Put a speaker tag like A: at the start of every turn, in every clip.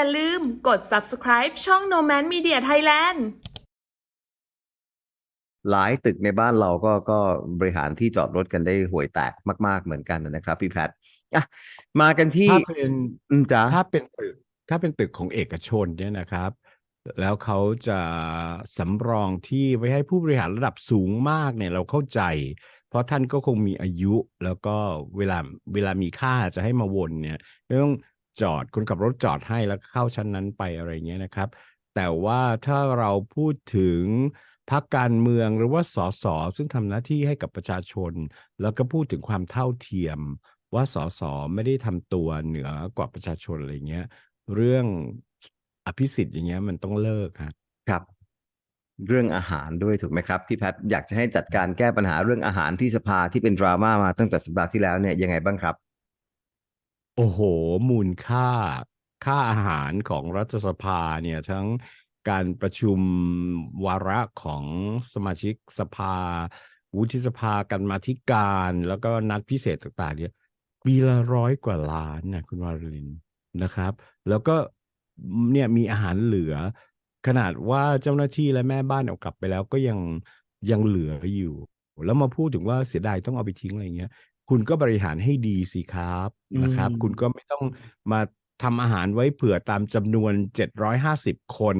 A: อย่าลืมกด subscribe ช่อง Nomad Media Thailand
B: หลายตึกในบ้านเราก็ก็บริหารที่จอดรถกันได้ห่วยแตกมาก ๆ เหมือนกันนะครับ พี่แพทย์อะมากันที่
C: ถ้าเป็น
B: อืมจ๊ะ
C: ถ้าเป็นตึกถ้าเป็นตึกของเอกชนเนี่ยนะครับ แล้วเขาจะสำรองที่ไว้ให้ผู้บริหารระดับสูงมากเนี่ยเราเข้าใจ เพราะท่านก็คงมีอายุแล้วก็เวลาเวลามีค่าจะให้มาวนเนี่ยไม่ต้อง จอด คนขับรถจอดให้แล้วเข้าชั้นนั้นไปอะไรเงี้ยนะครับ แต่ว่าถ้าเราพูดถึงพรรคการเมืองหรือว่าสสซึ่งทำหน้าที่ให้กับประชาชน แล้วก็พูดถึงความเท่าเทียม ว่าสสไม่ได้ทำตัวเหนือกว่าประชาชนอะไรเงี้ย เรื่องอภิสิทธิ์อย่างเงี้ยมันต้องเลิกครับ
B: ครับเรื่องอาหารด้วยถูกไหมครับพี่แพทย์อยากจะให้จัดการแก้ปัญหาเรื่องอาหารที่สภาที่เป็นดราม่ามาตั้งแต่สัปดาห์ที่แล้วเนี่ยยังไงบ้างครับ
C: โอ้โห มูลค่า ค่าอาหารของรัฐสภาเนี่ย ทั้งการประชุมวาระของสมาชิกสภา วุฒิสภากันมาธิการ แล้วก็นัดพิเศษต่างๆ เนี่ยปีละร้อยกว่าล้านนะคุณวารินนะครับ แล้วก็เนี่ยมีอาหารเหลือ ขนาดว่าเจ้าหน้าที่และแม่บ้านเอากลับไปแล้วก็ยังยังเหลืออยู่ แล้วมาพูดถึงว่าเสียดายต้องเอาไปทิ้งอะไรเงี้ย คุณก็บริหารให้ดีสิครับนะครับ
B: อืม
C: คุณก็ไม่ต้องมาทำอาหารไว้เผื่อตามจำนวน 750 คน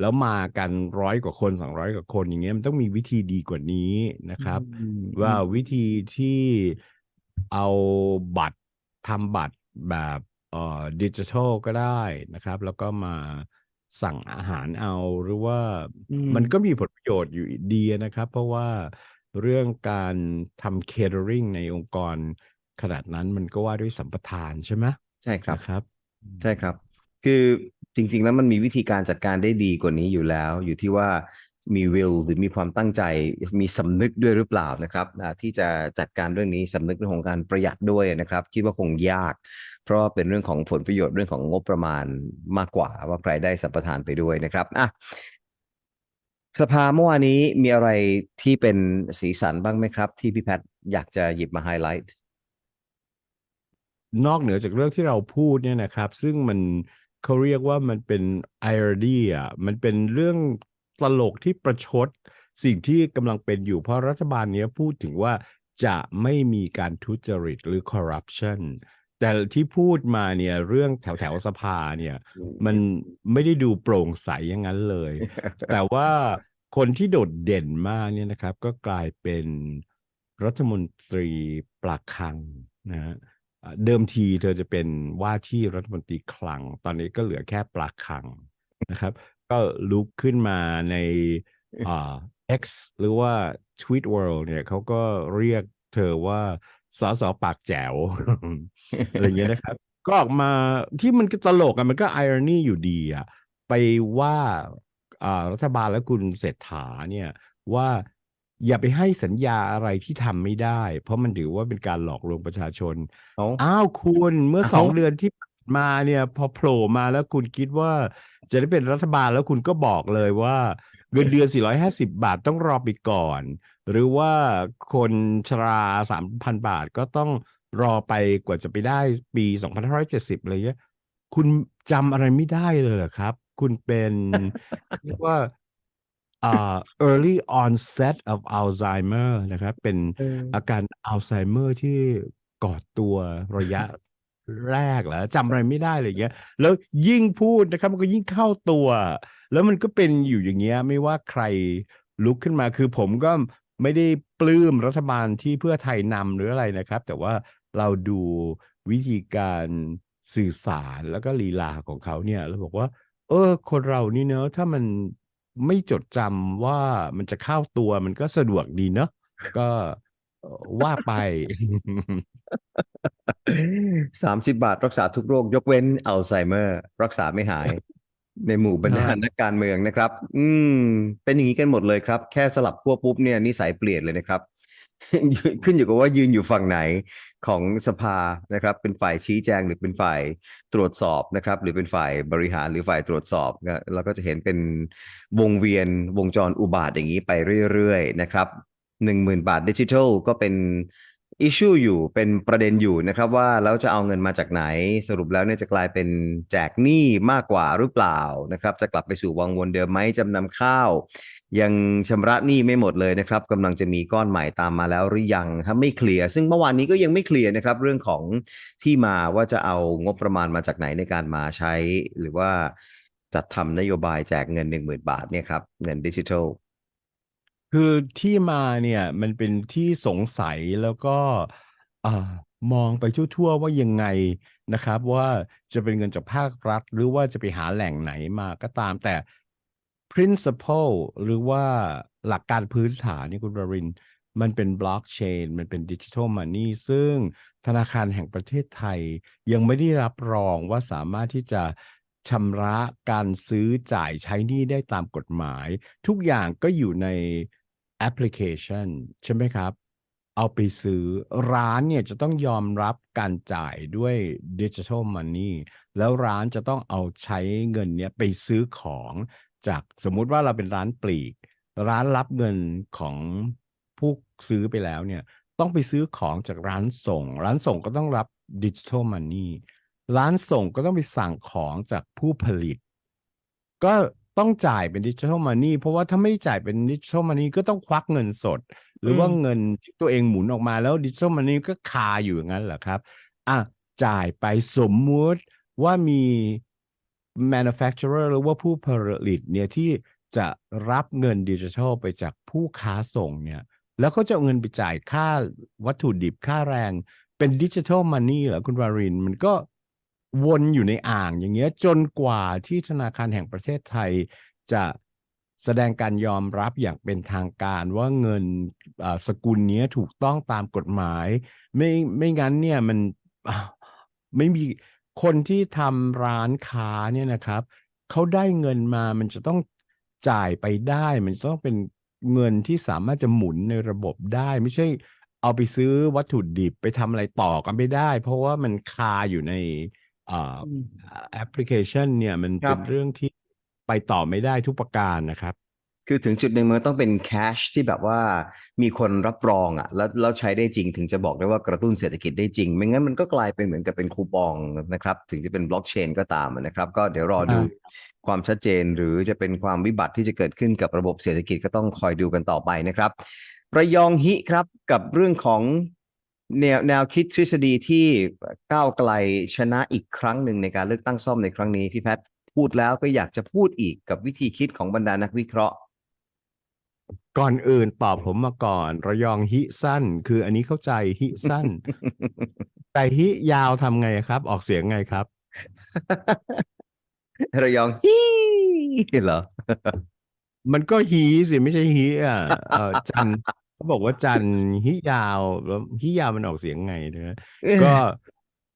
C: แล้วมากันร้อยกว่าคน 200 กว่าคนอย่างเงี้ยมันต้องมีวิธีดีกว่านี้นะครับ
B: อืม
C: ว่าวิธีที่เอาบัตรทำบัตรแบบเอ่อดิจิทัลก็ได้นะครับ แล้วก็มาสั่งอาหารเอาหรือว่า
B: อืม
C: มันก็มีผลประโยชน์อยู่ดีนะครับ เพราะว่า เรื่องการทำ catering ในองค์กรขนาดนั้นมันก็ว่าด้วยสัมปทานใช่ไหม
B: ใช่ครับ
C: นะครับ
B: ใช่ครับ คือจริง ๆ แล้วมันมีวิธีการจัดการได้ดีกว่านี้อยู่แล้ว อยู่ที่ว่ามีวิลหรือมีความตั้งใจมีสำนึกด้วยหรือเปล่านะครับอ่าที่จะจัดการเรื่องนี้สำนึกเรื่องของการประหยัดด้วยนะครับ คิดว่าคงยาก เพราะว่าเป็นเรื่องของผลประโยชน์เรื่องของงบประมาณมากกว่า ว่าใครได้สัมปทานไปด้วยนะครับอะ สภาเมื่อวานนี้มีอะไรที่เป็นสีสันบ้างไหมครับ ที่พี่แพทย์อยากจะหยิบมาไฮไลท์
C: นอกเหนือจากเรื่องที่เราพูดเนี่ยนะครับ ซึ่งมันเขาเรียกว่ามันเป็นไอรดีอะมันเป็นเรื่องตลกที่ประชด สิ่งที่กำลังเป็นอยู่เพราะรัฐบาลเนี้ยพูดถึงว่าจะไม่มีการทุจริตหรือคอร์รัปชัน แต่ที่พูดมาเนี่ยเรื่องแถวแถวๆสภาเนี่ย มันไม่ได้ดูโปร่งใสอย่างนั้นเลย แต่ว่าคนที่โดดเด่นมากเนี่ยนะครับ ก็กลายเป็นรัฐมนตรีปลักคลังนะฮะอ่าเดิมทีเธอจะเป็นว่าที่รัฐมนตรีคลัง ตอนนี้ก็เหลือแค่ปลักคลังนะครับ ก็ลุกขึ้นมาในอ่า X หรือว่า Tweet World เนี่ยเขาก็เรียกเธอว่า สอสอปากแจ๋วอะไรอย่างเงี้ยนะครับ ก็ออกมาที่มันก็ตลกอะมันก็ไอรอนีอยู่ดีอะไปว่าอ่ารัฐบาลและคุณเศรษฐาเนี่ยว่าอย่าไปให้สัญญาอะไรที่ทำไม่ได้ เพราะมันถือว่าเป็นการหลอกลวงประชาชน
B: เอา
C: อ้าวคุณเมื่อ
B: เอ้า
C: สองเดือนที่ผ่านมาเนี่ย พอโผล่มาแล้วคุณคิดว่าจะได้เป็นรัฐบาลแล้วคุณก็บอกเลยว่า เงินเดือน 450 บาทต้องรอไปก่อน หรือว่าคนชรา3,000บาทก็ต้องรอไปกว่าจะไปได้ปี2570อะไรเงี้ยคุณจำอะไรไม่ได้เลยเหรอครับ คุณเป็นเรียกว่าอ่า early onset of Alzheimer นะครับ เป็นอาการอัลไซเมอร์ที่ก่อตัวระยะแรกเหรอจำอะไรไม่ได้เลยเงี้ย แล้วยิ่งพูดนะครับ มันก็ยิ่งเข้าตัว แล้วมันก็เป็นอยู่อย่างเงี้ย ไม่ว่าใครลุกขึ้นมาคือผมก็ ไม่ได้ปลื้มรัฐบาลที่เพื่อไทยนำหรืออะไรนะครับ แต่ว่าเราดูวิธีการสื่อสารแล้วก็ลีลาของเขาเนี่ยเราบอกว่า เออ คนเรานี่เนอะถ้ามันไม่จดจำว่ามันจะเข้าตัวมันก็สะดวกดีเนอะก็ว่าไป
B: สามสิบบาทรักษาทุกโรค ยกเว้นอัลไซเมอร์ รักษาไม่หาย ในหมู่บรรดา
C: ฮะ
B: นักการเมืองนะครับ อืม เป็นอย่างนี้กันหมดเลยครับ แค่สลับขั้วปุ๊บเนี่ยนิสัยเปลี่ยนเลยนะครับ ขึ้นอยู่กับว่ายืนอยู่ฝั่งไหนของสภานะครับ เป็นฝ่ายชี้แจงหรือเป็นฝ่ายตรวจสอบนะครับ หรือเป็นฝ่ายบริหารหรือฝ่ายตรวจสอบก็เราก็จะเห็นเป็นวงเวียนวงจรอุบาทอย่างนี้ไปเรื่อยๆนะครับหนึ่งหมื่นบาทดิจิทัลก็เป็น อิชชูอยู่เป็นประเด็นอยู่นะครับว่าแล้วจะเอาเงินมาจากไหนสรุปแล้วเนี่ยจะกลายเป็นแจกหนี้มากกว่าหรือเปล่านะครับจะกลับไปสู่วังวนเดิมไหมจำนำข้าว ยังชำระหนี้ไม่หมดเลยนะครับกำลังจะมีก้อนใหม่ตามมาแล้วหรือยังถ้าไม่เคลียร์ซึ่งเมื่อวานนี้ก็ยังไม่เคลียร์นะครับเรื่องของที่มาว่าจะเอางบประมาณมาจากไหนในการมาใช้ หรือว่าจัดทำนโยบายแจกเงินหนึ่งหมื่นบาทเนี่ยครับเงินดิจิทัล
C: คือที่มาเนี่ยมันเป็นที่สงสัยแล้วก็อ่ามองไปทั่วๆว่ายังไงนะครับ ว่าจะเป็นเงินจากภาครัฐ หรือว่าจะไปหาแหล่งไหนมาก็ตามแต่ principle หรือว่าหลักการพื้นฐานนี่คุณบริน มันเป็นบล็อกเชนมันเป็นดิจิทัลมันนี่ซึ่งธนาคารแห่งประเทศไทยยังไม่ได้รับรองว่าสามารถที่จะชำระการซื้อจ่ายใช้หนี้ได้ตามกฎหมาย ทุกอย่างก็อยู่ใน แอปพลิเคชันใช่ไหมครับ เอาไปซื้อร้านเนี่ยจะต้องยอมรับการจ่ายด้วยดิจิทัลมันนี่แล้วร้านจะต้องเอาใช้เงินเนี้ยไปซื้อของจากสมมุติว่าเราเป็นร้านปลีก ร้านรับเงินของผู้ซื้อไปแล้วเนี่ยต้องไปซื้อของจากร้านส่ง ร้านส่งก็ต้องรับดิจิทัลมันนี่ร้านส่งก็ต้องไปสั่งของจากผู้ผลิต ก็ ต้องจ่ายเป็นดิจิทัลมันนี่เพราะว่าถ้าไม่ได้จ่ายเป็นดิจิทัลมันนี่ก็ต้องควักเงินสด หรือว่า
B: อืม
C: เงินที่ตัวเองหมุนออกมาแล้วดิจิทัลมันนี่ก็คาอยู่อย่างนั้นเหรอครับอะจ่ายไปสมมุติว่ามี manufacturer หรือว่าผู้ผลิตเนี่ยที่จะรับเงินดิจิทัลไปจากผู้ค้าส่งเนี่ย แล้วก็จะเอาเงินไปจ่ายค่าวัตถุดิบค่าแรง เป็นดิจิทัลมันนี่เหรอคุณวารินมันก็ วนอยู่ในอ่างอย่างเงี้ยจนกว่าที่ธนาคารแห่งประเทศไทยจะแสดงการยอมรับอย่างเป็นทางการว่าเงินสกุลนี้ถูกต้องตามกฎหมาย ไม่ไม่งั้นเนี่ยมันไม่มีคนที่ทำร้านค้าเนี่ยนะครับเขาได้เงินมามันจะต้องจ่ายไปได้ มันจะต้องเป็นเงินที่สามารถจะหมุนในระบบได้ ไม่ใช่เอาไปซื้อวัตถุดิบไปทำอะไรต่อกันไม่ได้ เพราะว่ามันคาอยู่ใน แอปพลิเคชันเนี่ยมัน
B: ครั
C: เป็
B: บ
C: นเรื่องที่ไปต่อไม่ได้ทุกประการนะครับ
B: คือถึงจุดหนึ่งมันต้องเป็นแคชที่แบบว่ามีคนรับรองอะ แล้วแล้วใช้ได้จริงถึงจะบอกได้ว่ากระตุ้นเศรษฐกิจได้จริง ไม่งั้นมันก็กลายเป็นเหมือนกับเป็นคูปองนะครับ ถึงจะเป็นบล็อกเชนก็ตามนะครับ ก็เดี๋ยวรอดู
C: อ่า
B: ความชัดเจนหรือจะเป็นความวิบัติที่จะเกิดขึ้นกับระบบเศรษฐกิจก็ต้องคอยดูกันต่อไปนะครับระยองฮิครับกับเรื่องของ แนวแนวคิดทฤษฎีที่ก้าวไกลชนะอีกครั้งหนึ่งในการเลือกตั้งซ่อมในครั้งนี้พี่แพทย์พูดแล้วก็อยากจะพูดอีกกับวิธีคิดของบรรดานักวิเคราะห์
C: ก่อนอื่นตอบผมมาก่อน ระยองฮิสั้น คืออันนี้เข้าใจฮิสั้น แต่ฮิยาวทำไงครับ ออกเสียงไงครับ
B: ระยองฮีเหรอ
C: มันก็ฮีสิไม่ใช่ฮิอะเออจัน เขาบอกว่าจันฮิยาวแล้วฮิยาวมันออกเสียงไงนะก็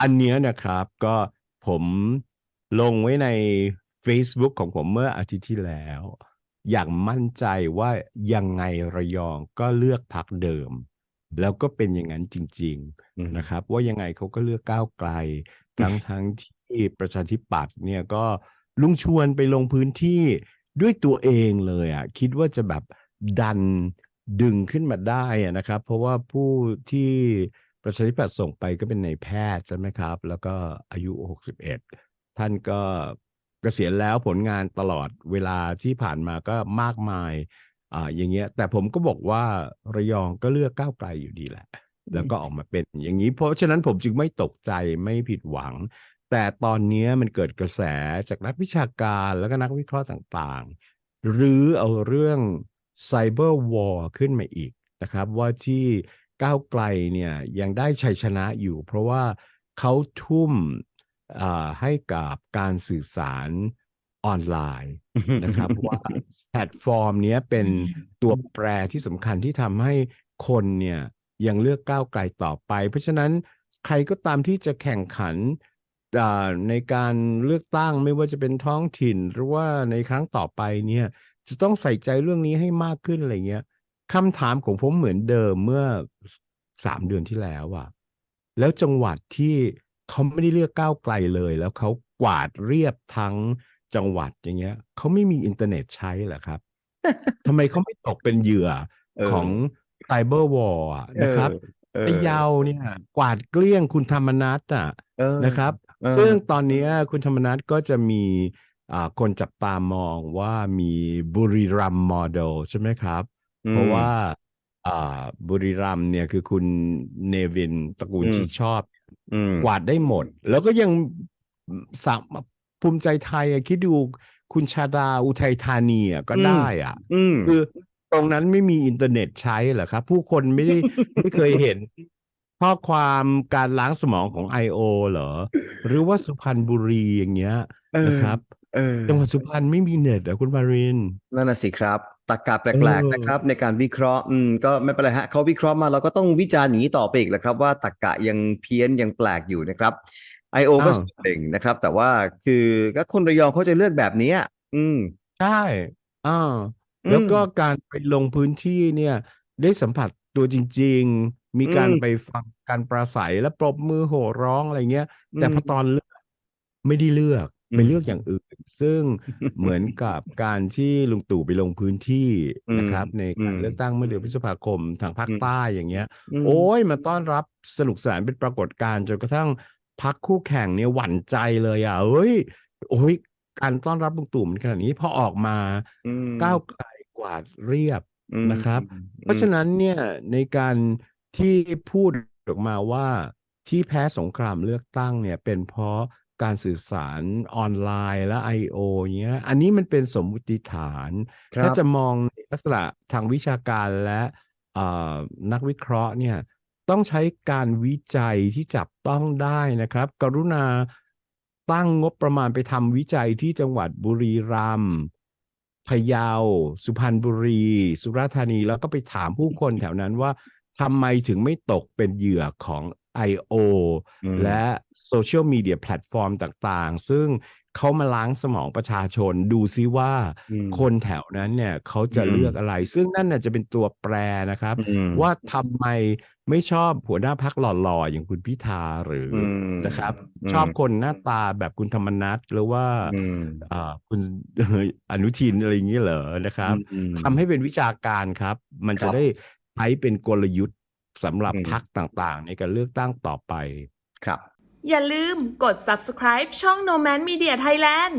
C: อันเนี้ยนะครับ ก็ผมลงไว้ใน Facebook ของผมเมื่ออาทิตย์ที่แล้ว อย่างมั่นใจว่ายังไงระยองก็เลือกพักเดิม แล้วก็เป็นอย่างนั้นจริง
B: อืม
C: ๆนะครับ ว่ายังไงเขาก็เลือกก้าวไกล ทั้งทั้งที่ประชาธิปัตย์เนี่ยก็ลุงชวนไปลงพื้นที่ด้วยตัวเองเลยอะ คิดว่าจะแบบดัน ดึงขึ้นมาได้อะนะครับ เพราะว่าผู้ที่ประชาธิปัตย์ส่งไปก็เป็นนายแพทย์ใช่ไหมครับ แล้วก็อายุ 61 ท่านก็เกษียณแล้วผลงานตลอดเวลาที่ผ่านมาก็มากมายอ่าอย่างเงี้ย แต่ผมก็บอกว่าระยองก็เลือกก้าวไกลอยู่ดีแหละ แล้วก็ออกมาเป็นอย่างนี้ เพราะฉะนั้นผมจึงไม่ตกใจไม่ผิดหวัง แต่ตอนนี้มันเกิดกระแสจากนักวิชาการแล้วก็นักวิเคราะห์ต่างๆ หรือเอาเรื่อง ไซเบอร์วอร์ขึ้นมาอีกนะครับว่าที่ก้าวไกลเนี่ยยังได้ชัยชนะอยู่ เพราะว่าเขาทุ่มอ่าให้กับการสื่อสารออนไลน์นะครับ ว่าแพลตฟอร์มเนี้ยเป็นตัวแปรที่สำคัญที่ทำให้คนเนี่ยยังเลือกก้าวไกลต่อไป เพราะฉะนั้นใครก็ตามที่จะแข่งขันอ่าในการเลือกตั้งไม่ว่าจะเป็นท้องถิ่นหรือว่าในครั้งต่อไปเนี่ย จะต้องใส่ใจเรื่องนี้ให้มากขึ้นอะไรเงี้ยคำถามของผมเหมือนเดิมเมื่อสามเดือนที่แล้วอะแล้วจังหวัดที่เขาไม่ได้เลือกก้าวไกลเลย แล้วเขากวาดเรียบทั้งจังหวัดอย่างเงี้ยเขาไม่มีอินเทอร์เน็ตใช้เหรอครับทำไมเขาไม่ตกเป็นเหยื่อ
B: เออ
C: ของไซเบอร์วอร์นะครับ
B: เออเออ
C: พะเยาเนี่ยกวาดเกลี้ยงคุณธรรมนัฐอะ
B: เออ
C: นะครับ
B: เออ
C: ซึ่งตอนเนี้ยคุณธรรมนัฐก็จะมีอ่า คนจับตามองว่ามีบุรีรัมย์โมเดลใช่ไหมครับ
B: อืม
C: เพราะว่าอ่าบุรีรัมย์เนี่ยคือคุณเนวินตระกูล
B: อืม
C: ชิดชอบ
B: อืม
C: กวาดได้หมด แล้วก็ยังสามภูมิใจไทยอะคิดดูคุณชาดาอุทัยธานีอะก็
B: อืม
C: ได้อะ
B: อืม
C: คือตรงนั้นไม่มีอินเทอร์เน็ตใช้เหรอครับ ผู้คนไม่ได้ไม่เคยเห็นข้อความการล้างสมองของ I.O. เหรอ หรือว่าสุพรรณบุรีอย่างเงี้ย
B: เออ
C: นะครับ
B: เออ
C: จังหวัดสุพรรณไม่มีเน็ตเหรอคุณมาริน
B: นั่นน่ะสิครับตรรกะแปลก
C: เอ
B: ๆ
C: อ
B: นะครับ ในการวิเคราะห์อืมก็ไม่เป็นไรฮะเขาวิเคราะห์มาเราก็ต้องวิจารณ์อย่างนี้ต่อไปอีกแหละครับ ว่าตรรกะยังเพี้ยนยังแปลกอยู่นะครับ I.O. ก็
C: อ้าว
B: ส่วนหนึ่งนะครับ แต่ว่าคือก็คนระยองเขาจะเลือกแบบนี้อะอืม
C: ใช่อ่า
B: อืม
C: แล้วก็การไปลงพื้นที่เนี่ย ได้สัมผัสตัวจริง ๆ มีการ
B: อืม
C: ไปฟังการปราศัยและปรบมือโห่ร้องอะไรเงี้ย แต่
B: อืม
C: พอตอนเลือก ไม่ได้เลือก
B: อืม
C: ไปเลือกอย่างอื่น ซึ่งเหมือนกับการที่ลุงตู่ไปลงพื้นที่
B: อืม
C: นะครับ ในการ
B: อืม
C: เลือกตั้งเมื่อเดือนพฤษภาคมทางภาค
B: อืม
C: ใต้อย่างเงี้ย
B: อืม
C: โอ้ยมาต้อนรับสนุกสนานเป็นปรากฏการณ์จนกระทั่งพักคู่แข่งเนี่ยหวั่นใจเลยอะเอ้ย โอ้ยการต้อนรับลุงตู่มันขนาดนี้พอออกมา
B: อืม
C: ก้าวไกลกวาดเรียบ
B: อืม
C: นะครับ
B: อืม
C: เพราะฉะนั้นเนี่ยในการที่พูดออกมาว่าที่แพ้สงครามเลือกตั้งเนี่ยเป็นเพราะ การสื่อสารออนไลน์และ I.O. เงี้ย อันนี้มันเป็นสมมุติฐาน
B: ครับ
C: ถ้าจะมองในลักษณะทางวิชาการและเอ่อนักวิเคราะห์เนี่ยต้องใช้การวิจัยที่จับต้องได้นะครับ กรุณาตั้งงบประมาณไปทำวิจัยที่จังหวัดบุรีรัมย์พะเยา สุพรรณบุรี สุราษฎร์ธานี แล้วก็ไปถามผู้คนแถวนั้นว่าทำไมถึงไม่ตกเป็นเหยื่อของ I.O.
B: อืม
C: และโซเชียลมีเดียแพลตฟอร์มต่างๆ ซึ่งเขามาล้างสมองประชาชนดูซิว่า
B: อืม
C: คนแถวนั้นเนี่ยเขาจะ
B: อืม
C: เลือกอะไร ซึ่งนั่นน่ะจะเป็นตัวแปรนะครับ
B: อืม
C: ว่าทำไมไม่ชอบหัวหน้าพักหล่อๆ อย่างคุณพิธาหรืออ
B: ม
C: นะครับ
B: อืม
C: ชอบคนหน้าตาแบบคุณธรรมนัฐหรือว่า
B: อืม
C: อ่าคุณอนุทินอะไรอย่างนี้เหรอนะครับ
B: อืม
C: ทำให้เป็นวิชาการครับ มัน
B: ค
C: จะ
B: รับ
C: ได้ใช้เป็นกลยุทธ์ สำหรับ
B: อืม
C: พรรคต่างๆ ในการเลือกตั้งต่อไป
B: ครับ
A: อย่าลืมกด subscribe ช่อง No Man Media Thailand